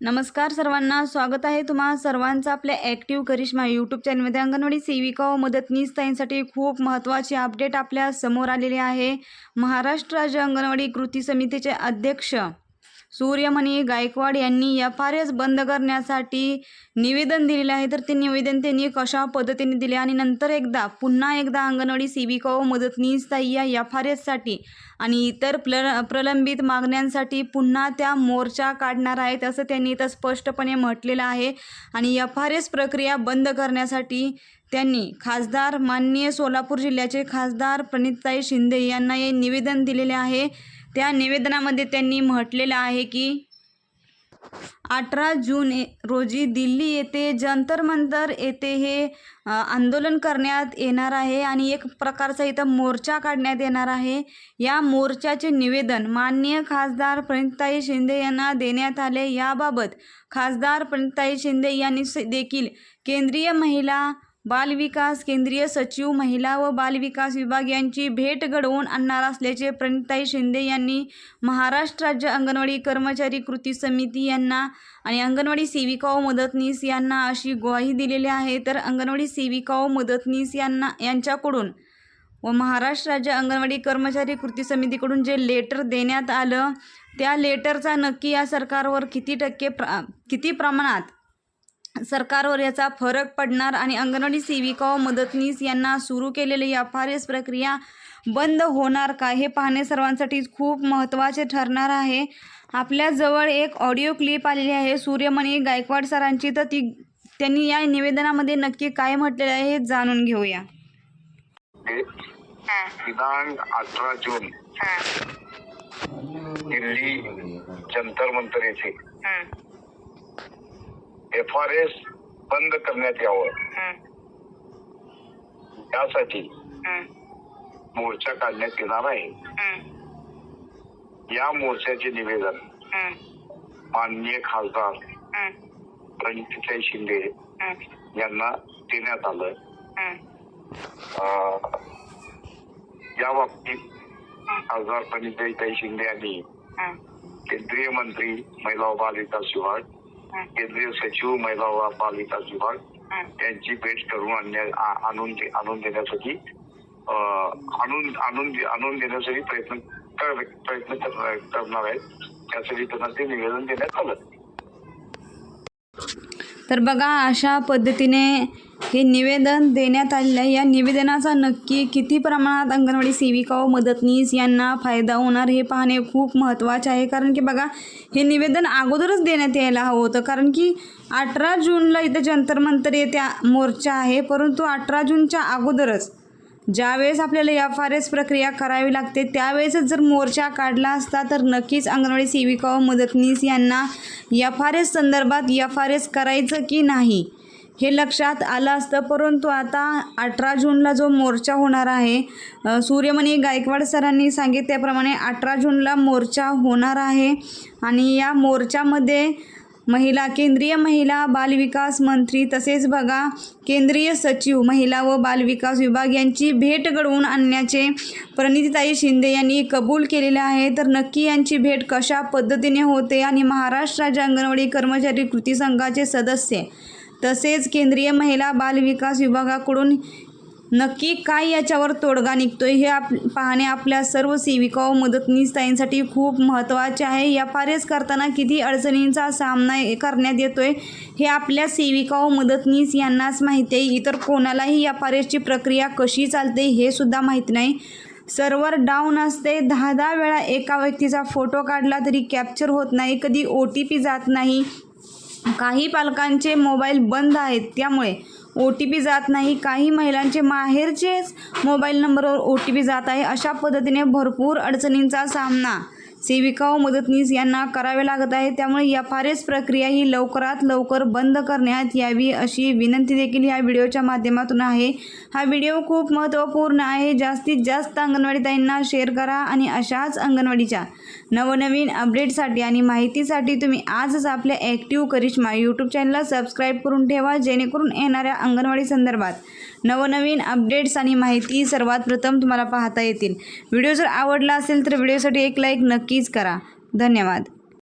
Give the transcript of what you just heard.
नमस्कार सर्वांना स्वागत आहे तुम्हा सर्वांचं आपल्या ॲक्टिव्ह करिश्मा यूट्यूब चॅनलमध्ये अंगणवाडी सेविका व मदतनीस ताईंसाठी खूप महत्त्वाची अपडेट आपल्यासमोर आलेली आहे. महाराष्ट्र राज्य अंगणवाडी कृती समितीचे अध्यक्ष सूर्यमणी गायकवाड यांनी एफ आर एस बंद करण्यासाठी निवेदन दिलेले आहे. तर ते निवेदन त्यांनी कशा पद्धतीने दिले? आणि नंतर एकदा पुन्हा एकदा अंगणवाडी सेविका व मदतनीस ताई या एफ आर एससाठी आणि इतर प्र प्रलंबित मागण्यांसाठी पुन्हा त्या मोर्चा काढणार आहेत असं त्यांनी इथं स्पष्टपणे म्हटलेलं आहे. आणि एफ आर एस प्रक्रिया बंद करण्यासाठी त्यांनी खासदार माननीय सोलापूर जिल्ह्याचे खासदार प्रणितताई शिंदे यांना हे निवेदन दिलेले आहे. त्या निवेदनामध्ये त्यांनी म्हटलेलं आहे की अठरा जून रोजी दिल्ली येथे जंतर मंतर येथे हे आंदोलन करण्यात येणार आहे आणि एक प्रकारचा इथं मोर्चा काढण्यात येणार आहे. या मोर्चाचे निवेदन माननीय खासदार प्रणिताई शिंदे यांना देण्यात आले. याबाबत खासदार प्रणिताई शिंदे यांनी स- देखील केंद्रीय महिला बालविकास केंद्रीय सचिव महिला व बालविकास विभाग यांची भेट घडवून आणणार असल्याचे प्रणिताई शिंदे यांनी महाराष्ट्र राज्य अंगणवाडी कर्मचारी कृती समिती यांना आणि अंगणवाडी सेविका व मदतनीस यांना अशी ग्वाही दिलेली आहे. तर अंगणवाडी सेविका व मदतनीस यांना यांच्याकडून व महाराष्ट्र राज्य अंगणवाडी कर्मचारी कृती समितीकडून जे लेटर देण्यात आलं त्या लेटरचा नक्की या सरकारवर किती टक्के प्र किती प्रमाणात सरकारवर याचा फरक पडणार आणि अंगणवाडी सेविका व मदतनीस यांना सुरू केलेली एफ आर एस प्रक्रिया बंद होणार का हे पाहणे सर्वांसाठी खूप महत्त्वाचे ठरणार आहे. आपल्याजवळ एक ऑडिओ क्लिप आलेली आहे. सूर्यमणी गायकवाड सरांची. तर ती त्यांनी या निवेदनामध्ये नक्की काय म्हटलेलं आहे हे जाणून घेऊया. दिनांक अठरा जून. दिल्ली जंतर मंतर येथे. एफ आर एस बंद करण्यात यावं. यासाठी मोर्चा काढण्यात येणार आहे. या मोर्चाचे निवेदन माननीय खासदार प्रणितीताई शिंदे यांना देण्यात आलं. या बाबतीत खासदार प्रणिताई शिंदे यांनी केंद्रीय मंत्री महिला बाल विकास विभाग केंद्रीय सचिव महिला व बाल विकास विभाग यांची भेट करून आणून आणून देण्यासाठी अं, आणून आणून आणून देण्यासाठी प्रयत्न प्रयत्न करणार आहेत. त्यासाठी त्यांना ते निवेदन देण्यात आलं. तर बघा अशा पद्धतीने हे निवेदन देण्यात आलेलं आहे. या निवेदनाचा नक्की किती प्रमाणात अंगणवाडी सेविका व मदतनीस यांना फायदा होणार हे पाहणे खूप महत्त्वाचे आहे. कारण की बघा हे निवेदन अगोदरच देण्यात यायला हवं होतं. कारण की अठरा जूनला इथं जंतर मंतर मोर्चा आहे परंतु अठरा जूनच्या अगोदरच ज्यावेळेस आपल्याला एफ आर एस प्रक्रिया करावी लागते त्यावेळेसच जर मोर्चा काढला असता तर नक्कीच अंगणवाडी सेविका व मदतनीस यांना एफ आर एस संदर्भात एफ आर एस करायचं की नाही हे लक्षात आलं असतं. परंतु आता अठरा जूनला जो मोर्चा होणार आहे सूर्यमणी गायकवाड सरांनी सांगितल्याप्रमाणे अठरा जूनला मोर्चा होणार आहे. आणि या मोर्चामध्ये महिला केंद्रीय महिला बालविकास मंत्री तसेच बघा केंद्रीय सचिव महिला व बालविकास विभाग यांची भेट घडवून आणण्याचे प्रणितीताई शिंदे यांनी कबूल केलेले आहे. तर नक्की यांची भेट कशा पद्धतीने होते आणि महाराष्ट्र राज्य अंगणवाडी कर्मचारी कृती संघाचे सदस्य तसेच केंद्रीय महिला बालविकास विभागाकडून नक्की काय याच्यावर तोडगा निघतोय हे आप पाहणे आपल्या सर्व सेविका व मदतनीस ताईंसाठी खूप महत्त्वाचे आहे. या आर करताना किती अडचणींचा सामना करण्यात येतोय हे आपल्या सेविका व मदतनीस यांनाच माहिती आहे. इतर कोणालाही या आर प्रक्रिया कशी चालते हे सुद्धा माहीत नाही. सर्व्हर डाऊन असते. दहा दहा वेळा एका व्यक्तीचा फोटो काढला तरी कॅप्चर होत नाही. कधी ओ टी पी जात नाही. काही पालकांचे मोबाईल बंद आहेत. त्यामुळे ओ टी पी जात नाही. काही महिलांचे माहेरचेच मोबाईल नंबरवर ओ टी पी जात आहे. अशा पद्धतीने भरपूर अडचणींचा सामना सेविका व मदतनीस यांना करावे लागत आहे. त्यामुळे एफ आर एस प्रक्रिया ही लवकरात लवकर बंद करण्यात यावी अशी विनंती देखील ह्या व्हिडिओच्या माध्यमातून आहे. हा व्हिडिओ खूप महत्त्वपूर्ण आहे. जास्तीत जास्त अंगणवाडीताईंना शेअर करा आणि अशाच अंगणवाडीच्या नवनवीन अपडेटसाठी आणि माहितीसाठी तुम्ही आजच आपल्या ॲक्टिव्ह करिश्मा यूट्यूब चॅनलला सबस्क्राईब करून ठेवा. जेणेकरून येणाऱ्या अंगणवाडी संदर्भात नवनवीन अपडेट्स आणि माहिती सर्वात प्रथम तुम्हाला पाहता येतील. व्हिडिओ जर आवडला असेल तर व्हिडिओसाठी एक लाईक नक्कीच करा. धन्यवाद.